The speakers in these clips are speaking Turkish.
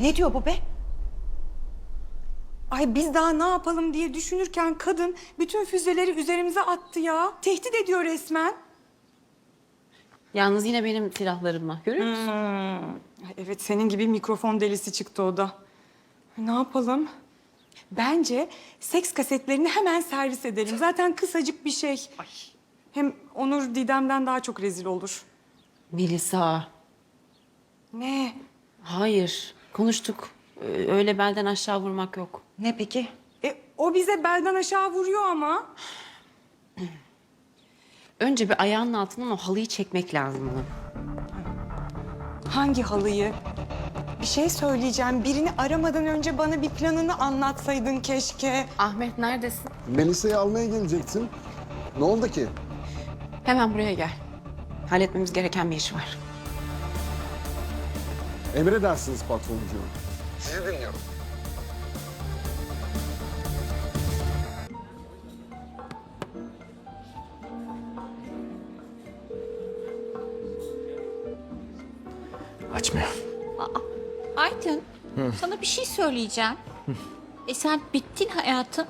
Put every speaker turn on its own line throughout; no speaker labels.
Ne diyor bu be?
Ay biz daha ne yapalım diye düşünürken kadın bütün füzeleri üzerimize attı ya. Tehdit ediyor resmen.
Yalnız yine benim silahlarımla. Görüyor musun?
Ay Evet senin gibi mikrofon delisi çıktı o da. Ne yapalım? Bence seks kasetlerini hemen servis edelim. Zaten kısacık bir şey. Hem Onur Didem'den daha çok rezil olur.
Melisa.
Ne?
Hayır. Konuştuk. Ee, Öyle belden aşağı vurmak yok.
Ne peki?
E, o bize belden aşağı vuruyor ama.
Önce bir ayağının altından o halıyı çekmek lazım bunun.
Hangi halıyı? Bir şey söyleyeceğim. Birini aramadan önce bana bir planını anlatsaydın keşke.
Ahmet neredesin?
Melisa'yı almaya gelecektim. Ne oldu ki?
Hemen buraya gel. Halletmemiz gereken bir iş var.
Emredersiniz patroncuğum. Sizi dinliyorum.
Açmıyor.
Aydın, sana bir şey söyleyeceğim. E sen bittin hayatım.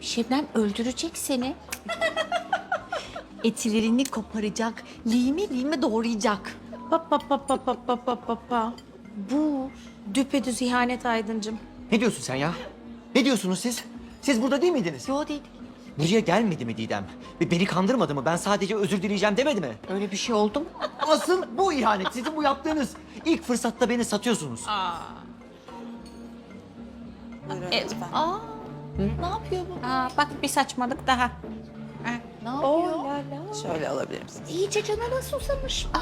Şebnem öldürecek seni. Etilerini koparacak, lime lime doğrayacak.
Pa pa pa pa pa pa pa pa pa. Bu düpedüz ihanet Aydıncım.
Ne diyorsun sen ya? Ne diyorsunuz siz? Siz burada değil miydiniz?
Yo değil.
Buraya gelmedi mi Didem? Ve beni kandırmadı mı? Ben sadece özür dileyeceğim demedi mi?
Öyle bir şey oldu mu?
Asıl bu ihanet. Sizin bu yaptığınız. İlk fırsatta beni satıyorsunuz.
E, aa, ne yapıyor bu? Aa, bak bir saçmalık daha. Ne yapıyor?
Şöyle alabilir misin?
İyice canına susamış. Aa,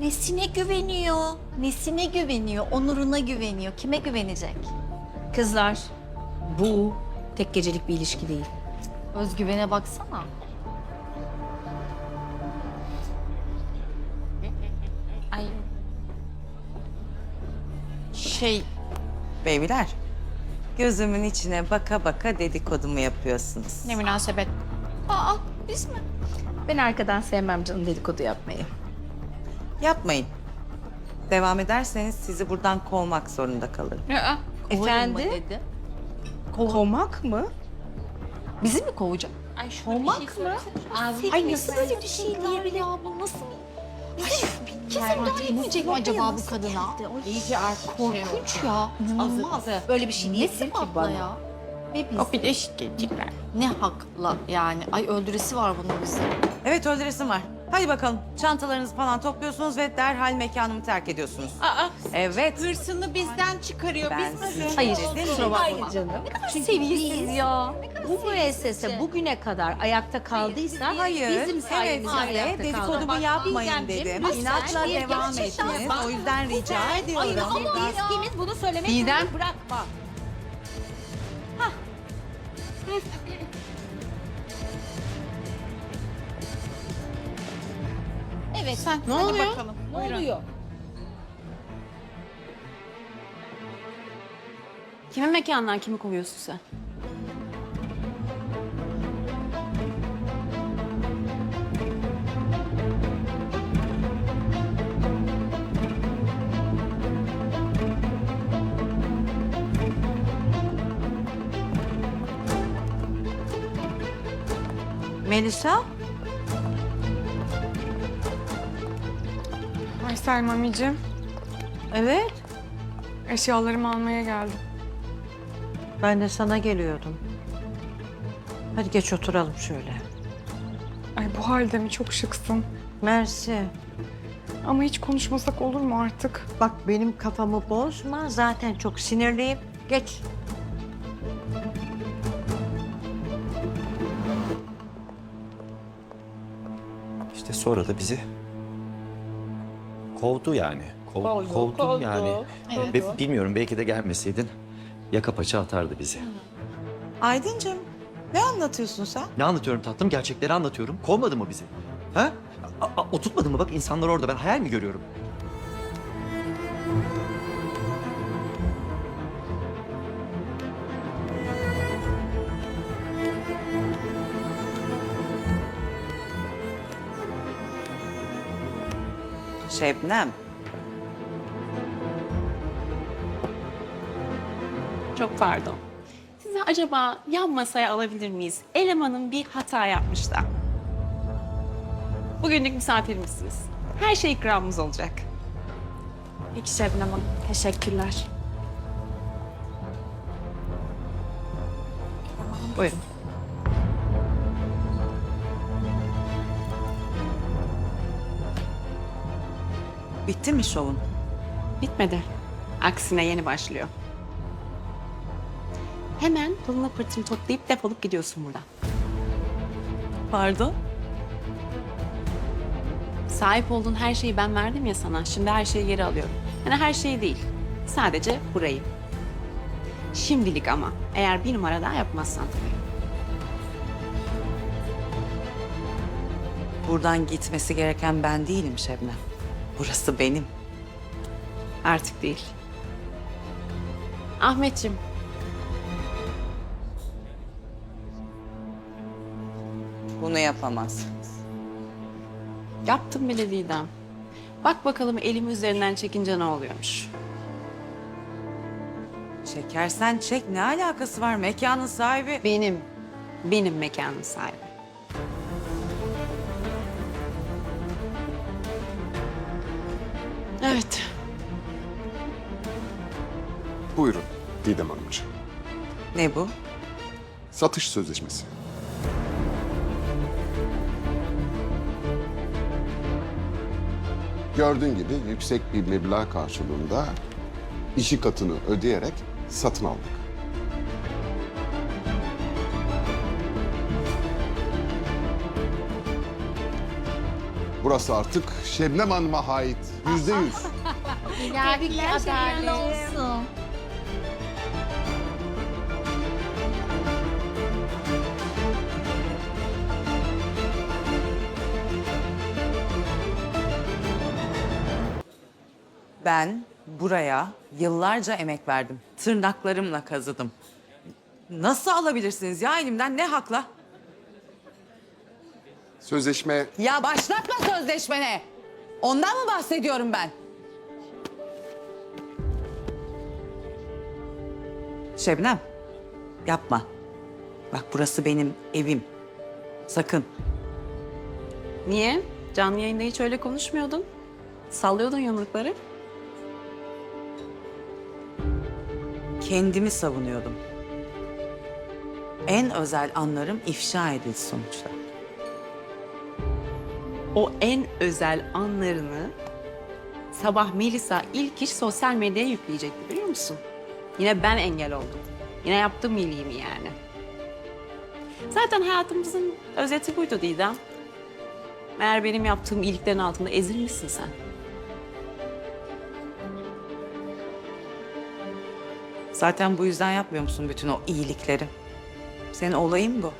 nesine güveniyor? Nesine güveniyor? Onuruna güveniyor. Kime güvenecek?
Kızlar bu tek gecelik bir ilişki değil.
Özgüvene baksana. Ay.
Şey, beybiler. Gözümün içine baka baka dedikodumu yapıyorsunuz.
Ne münasebet. Aa, biz mi?
Ben arkadan sevmem canım dedikodu yapmayı.
Yapmayın. Devam ederseniz sizi buradan kovmak zorunda kalırım.
Aa,
Efendi?
dedi.
Kovmak mı?
Bizi mi kovacak? Ay Kovmak mı? Ay nasıl böyle bir şey diyebilir? Ya bu nasıl? Kesin müdahale etmeyecek mi acaba bu kadına?
İyice artık
Korkunç ya. İnanılmaz.
Böyle bir şey değildir ki
Abla
bana.
ya. Ve biz
O bir de şikayetçiler.
ne hakla yani? Ay öldüresi var bunun bizi.
Evet öldüresim var. Hadi bakalım. Çantalarınızı falan topluyorsunuz ve derhal mekanımı terk ediyorsunuz.
Aa,
Evet.
hırsını bizden çıkarıyor.
Ben
Biz
sizi-
Hayır, kusura
mi?
bakma canım.
seviyesiz ya.
Bu müessese bugüne kadar ayakta kaldıysa
Hayır.
bizim sayemizde
evet, size
ayakta kaldı.
dedikodumu yapmayın dedim.
lütfen
İnatla
bir
devam
gerçek
ettiniz. O yüzden rica ediyorum.
Ama biz bunu söylemek
Didem.
zorunda bırakma. Evet sen
Ne
hadi
oluyor?
bakalım.
Ne oluyor?
Kimin mekanından kimi kovuyorsun sen?
Melisa?
Ay Selma'micim.
Evet.
Eşyalarımı almaya geldim.
Ben de sana geliyordum. Hadi geç oturalım şöyle.
Ay bu halde mi çok şıksın.
Mersi,
Ama hiç konuşmasak olur mu artık?
bak benim kafamı bozma. Zaten çok sinirliyim. Geç.
İşte sonra da bizi kovdu yani. Kov, kovdun yani. Be- bilmiyorum belki de gelmeseydin yaka paça atardı bizi.
Aydıncığım ne anlatıyorsun sen?
Ne anlatıyorum tatlım? Gerçekleri anlatıyorum. Kovmadı mı bizi? Ha? A- a- oturtmadı mı? Bak insanlar orada. Ben hayal mi görüyorum?
Şebnem.
Çok pardon. Sizi acaba yan masaya alabilir miyiz? Elemanın bir hata yapmış da. Bugünlük misafirimizsiniz. Her şey ikramımız olacak.
Peki Şebnem Hanım. Teşekkürler.
Buyurun.
Bitti mi şovun?
Bitmedi. Aksine yeni başlıyor. Hemen pılını pırtını toplayıp defolup gidiyorsun buradan.
Pardon?
Sahip olduğun her şeyi ben verdim ya sana. Şimdi her şeyi geri alıyorum. Yani her şeyi değil. Sadece burayı. Şimdilik ama. Eğer bir numara daha yapmazsan tabii.
Buradan gitmesi gereken ben değilim Şebnem. Burası benim.
Artık değil. Ahmetciğim.
Bunu yapamazsınız.
Yaptım bile Didem. Bak bakalım elimi üzerinden çekince ne oluyormuş.
Çekersen çek ne alakası var mekanın sahibi?
Benim, benim mekanın sahibi. Evet.
Buyurun Didem Hanımcığım.
Ne bu?
Satış sözleşmesi. Gördüğün gibi yüksek bir meblağ karşılığında işi katını ödeyerek satın aldık. Burası artık Şebnem Hanım'a ait. Yüzde yüz.
Geldik adalet. olsun.
Ben buraya yıllarca emek verdim. Tırnaklarımla kazıdım. Nasıl alabilirsiniz ya elimden ne hakla?
Sözleşme
Ya başlatma sözleşmene. Ondan mı bahsediyorum ben? Şebnem, yapma. Bak burası benim evim. Sakın.
Niye? Canlı yayında hiç öyle konuşmuyordun. Sallıyordun yumrukları.
Kendimi savunuyordum. En özel anlarım ifşa edildi sonuçta.
O en özel anlarını sabah Melisa ilk iş sosyal medyaya yükleyecekti biliyor musun? Yine ben engel oldum. Yine yaptım iyiliğimi yani. Zaten hayatımızın özeti buydu Didem. Meğer benim yaptığım iyiliklerin altında ezilmişsin sen.
Zaten bu yüzden yapmıyor musun bütün o iyilikleri? Senin olayın bu.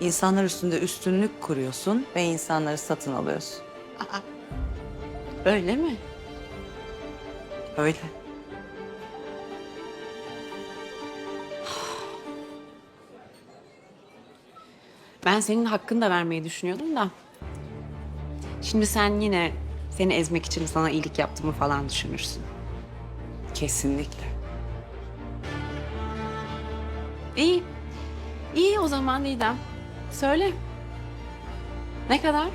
İnsanlar üstünde üstünlük kuruyorsun ve insanları satın alıyorsun.
Öyle mi?
Öyle.
Ben senin hakkını da vermeyi düşünüyordum da. Şimdi sen yine seni ezmek için sana iyilik yaptığımı falan düşünürsün.
Kesinlikle.
İyi. İyi o zaman Didem. Söyle. Ne kadar?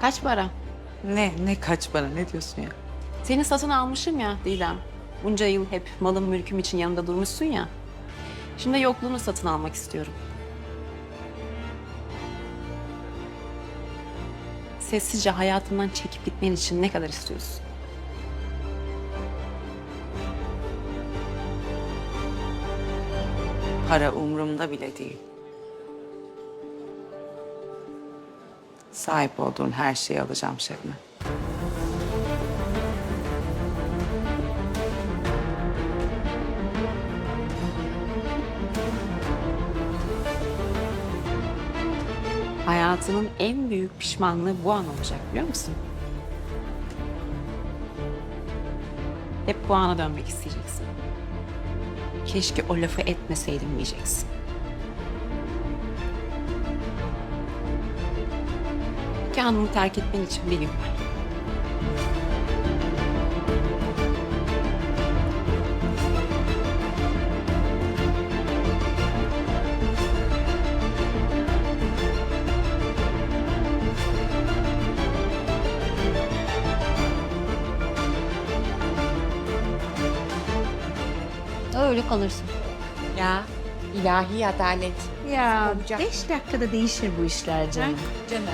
Kaç para?
Ne, ne kaç para ne diyorsun ya?
Seni satın almışım ya Didem. Bunca yıl hep malım mülküm için yanımda durmuşsun ya. Şimdi yokluğunu satın almak istiyorum. Sessizce hayatımdan çekip gitmen için ne kadar istiyorsun?
Para umurumda bile değil. Sahip olduğun her şeyi alacağım Şebnem.
Hayatının en büyük pişmanlığı bu an olacak biliyor musun? Hep bu ana dönmek isteyeceksin. Keşke o lafı etmeseydim diyeceksin. Rukiye terk etmen için bir gün var.
Öyle kalırsın.
Ya ilahi adalet.
Ya Olacak. beş dakikada değişir bu işler canım.
Canım.